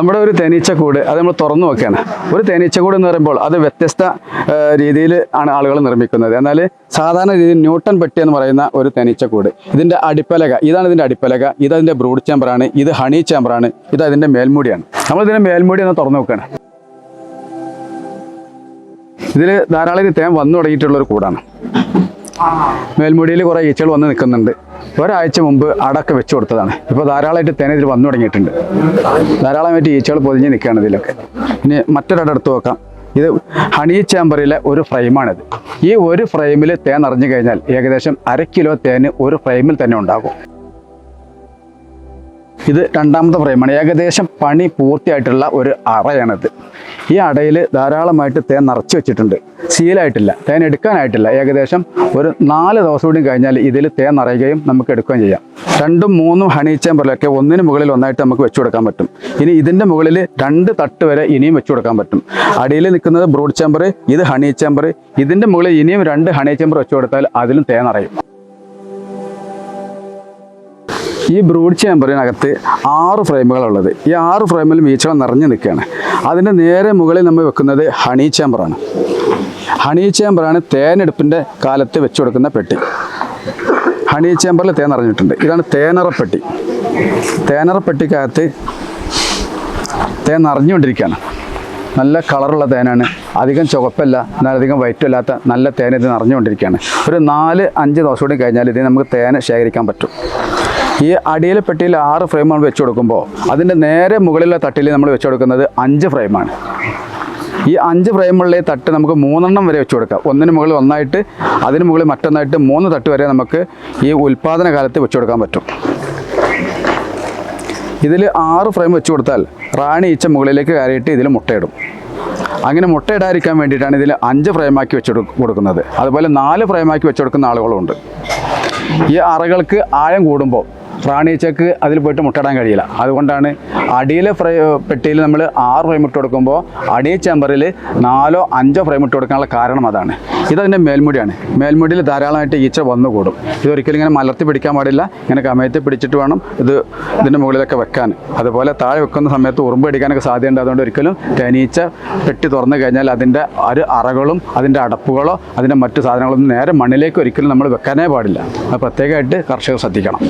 നമ്മുടെ ഒരു തേനീച്ചക്കൂട് അത് നമ്മൾ തുറന്നു നോക്കുകയാണ് ഒരു തേനീച്ചക്കൂട് എന്ന് പറയുമ്പോൾ അത് വ്യത്യസ്ത രീതിയിൽ ആണ് ആളുകൾ നിർമ്മിക്കുന്നത്. എന്നാൽ സാധാരണ രീതിയിൽ ന്യൂട്ടൺ പെട്ടി എന്ന് പറയുന്ന ഒരു തേനീച്ചക്കൂട്. ഇതിന്റെ അടിപ്പലക ഇതാണ് ഇതിന്റെ അടിപ്പലക. ഇത് അതിന്റെ ബ്രൂഡ് ചേമ്പറാണ്. ഇത് ഹണി ചേമ്പറാണ്. ഇത് അതിന്റെ മേൽമൂടിയാണ്. നമ്മൾ ഇതിന്റെ മേൽമൂടി എന്ന് തുറന്നു നോക്കുകയാണ് ഇതിൽ ധാരാളം തേൻ വന്നു തുടങ്ങിയിട്ടുള്ള ഒരു കൂടാണ്. മേൽമുടിയിൽ കുറേ ഈച്ചകൾ വന്ന് നിൽക്കുന്നുണ്ട്. ഒരാഴ്ച മുമ്പ് അടക്ക വെച്ചു കൊടുത്തതാണ്. ഇപ്പോൾ ധാരാളമായിട്ട് തേന ഇതിൽ വന്നു തുടങ്ങിയിട്ടുണ്ട്. ധാരാളമായിട്ട് ഈച്ചകൾ പൊതിഞ്ഞ് നിൽക്കുകയാണ് ഇതിലൊക്കെ. ഇനി മറ്റൊരിടത്ത് നോക്കാം. ഇത് ഹണി ചാമ്പറിലെ ഒരു ഫ്രെയിമാണിത്. ഈ ഒരു ഫ്രെയിമിൽ തേൻ നിറഞ്ഞു കഴിഞ്ഞാൽ ഏകദേശം അര കിലോ തേൻ ഒരു ഫ്രെയിമിൽ തന്നെ ഉണ്ടാകും. ഇത് രണ്ടാമത്തെ ഫ്രെയിമാണ്. ഏകദേശം പണി പൂർത്തിയായിട്ടുള്ള ഒരു അറയാണിത്. ഈ അടയിൽ ധാരാളമായിട്ട് തേൻ നിറച്ച് വെച്ചിട്ടുണ്ട്. സീലായിട്ടില്ല തേൻ എടുക്കാനായിട്ടില്ല. ഏകദേശം ഒരു നാല് ദിവസം കൂടി കഴിഞ്ഞാൽ ഇതിൽ തേൻ നിറയുകയും നമുക്ക് എടുക്കുകയും ചെയ്യാം. രണ്ടും മൂന്നും ഹണി ചേമ്പറിലൊക്കെ ഒന്നിന് മുകളിൽ ഒന്നായിട്ട് നമുക്ക് വെച്ചു കൊടുക്കാൻ പറ്റും. ഇനി ഇതിന്റെ മുകളിൽ രണ്ട് തട്ട് വരെ ഇനിയും വെച്ചു കൊടുക്കാൻ പറ്റും. അടിയിൽ നിൽക്കുന്നത് ബ്രൂഡ് ചേമ്പർ ഇത് ഹണി ചേമ്പർ ഇതിന്റെ മുകളിൽ ഇനിയും രണ്ട് ഹണി ചേമ്പർ വെച്ചു കൊടുത്താൽ അതിലും തേൻ നിറയും. ഈ ബ്രൂഡ് ചേമ്പറിനകത്ത് ആറ് ഫ്രെയിമുകളുള്ളത്. ഈ ആറ് ഫ്രെയിമിലും ഈച്ചകൾ നിറഞ്ഞു നിൽക്കുകയാണ്. അതിന്റെ നേരെ മുകളിൽ നമ്മൾ വെക്കുന്നത് ഹണി ചേമ്പറാണ്. ഹണി ചേമ്പറാണ് തേനെടുപ്പിന്റെ കാലത്ത് വെച്ച് കൊടുക്കുന്ന പെട്ടി. ഹണി ചേമ്പറിൽ തേൻ നിറഞ്ഞിട്ടുണ്ട്. ഇതാണ് തേനറപ്പെട്ടി. തേനറപ്പെട്ടിക്കകത്ത് തേൻ നിറഞ്ഞുകൊണ്ടിരിക്കുകയാണ്. നല്ല കളറുള്ള തേനാണ്. അധികം ചുവപ്പല്ല എന്നാൽ അധികം വൈറ്റും അല്ലാത്ത നല്ല തേൻ ഇത് നിറഞ്ഞുകൊണ്ടിരിക്കുകയാണ്. ഒരു നാല് അഞ്ച് ദിവസം കൂടി കഴിഞ്ഞാൽ ഇത് നമുക്ക് തേനെ ശേഖരിക്കാൻ പറ്റും. ഈ അടിയിലെ പെട്ടിയിൽ ആറ് ഫ്രെയിമാണ് വെച്ച് കൊടുക്കുമ്പോൾ അതിന്റെ നേരെ മുകളിലെ തട്ടിൽ നമ്മൾ വെച്ച് കൊടുക്കുന്നത് അഞ്ച് ഫ്രെയിമാണ് ഈ അഞ്ച് ഫ്രെയിമുള്ള തട്ട് നമുക്ക് മൂന്നെണ്ണം വരെ വെച്ച് കൊടുക്കാം. ഒന്നിന് മുകളിൽ ഒന്നായിട്ട് അതിന് മുകളിൽ മറ്റൊന്നായിട്ട് മൂന്ന് തട്ട് വരെ നമുക്ക് ഈ ഉൽപ്പാദന കാലത്ത് വെച്ച് കൊടുക്കാൻ പറ്റും. ഇതിൽ ആറ് ഫ്രെയിം വെച്ച് കൊടുത്താൽ റാണി ഈച്ച മുകളിലേക്ക് കയറിയിട്ട് ഇതിൽ മുട്ടയിടും. അങ്ങനെ മുട്ടയിടാതിരിക്കാൻ വേണ്ടിയിട്ടാണ് ഇതിൽ അഞ്ച് ഫ്രെയിമാക്കി വെച്ച് കൊടു- കൊടുക്കുന്നത്. അതുപോലെ നാല് ഫ്രെയിമാക്കി വെച്ച് കൊടുക്കുന്ന ആളുകളുണ്ട് ഈ അറകൾക്ക് ആഴം കൂടുമ്പോൾ റാണീച്ചക്ക് അതിൽ പോയിട്ട് മുട്ടയിടാൻ കഴിയില്ല. അതുകൊണ്ടാണ് അടിയിലെ ഫ്രൈ പെട്ടിയിൽ നമ്മൾ ആറ് ഫ്രെയിം മുട്ട കൊടുക്കുമ്പോൾ അടിയ ചേമ്പറിൽ നാലോ അഞ്ചോ ഫ്രെയിം ഇട്ട് കൊടുക്കാനുള്ള കാരണം അതാണ്. ഇതതിന്റെ മേൽമുടിയാണ്. മേൽമുടിയിൽ ധാരാളമായിട്ട് ഈച്ച വന്നുകൂടും. ഇതൊരിക്കലും ഇങ്ങനെ മലർത്തി പിടിക്കാൻ പാടില്ല. ഇങ്ങനെ കമയത്തിൽ പിടിച്ചിട്ട് വേണം ഇത് ഇതിന്റെ മുകളിലൊക്കെ വെക്കാൻ. അതുപോലെ താഴെ വെക്കുന്ന സമയത്ത് ഉറുമ്പ് അടിക്കാനൊക്കെ സാധ്യതയുണ്ട്. അതുകൊണ്ട് ഒരിക്കലും തേനീച്ച പെട്ടി തുറന്നു കഴിഞ്ഞാൽ അതിന്റെ ഒരു അറകളും അതിന്റെ അടപ്പുകളോ അതിന്റെ മറ്റു സാധനങ്ങളൊന്നും നേരെ മണ്ണിലേക്ക് ഒരിക്കലും നമ്മൾ വെക്കാനേ പാടില്ല. അത് പ്രത്യേകമായിട്ട് കർഷകർ ശ്രദ്ധിക്കണം.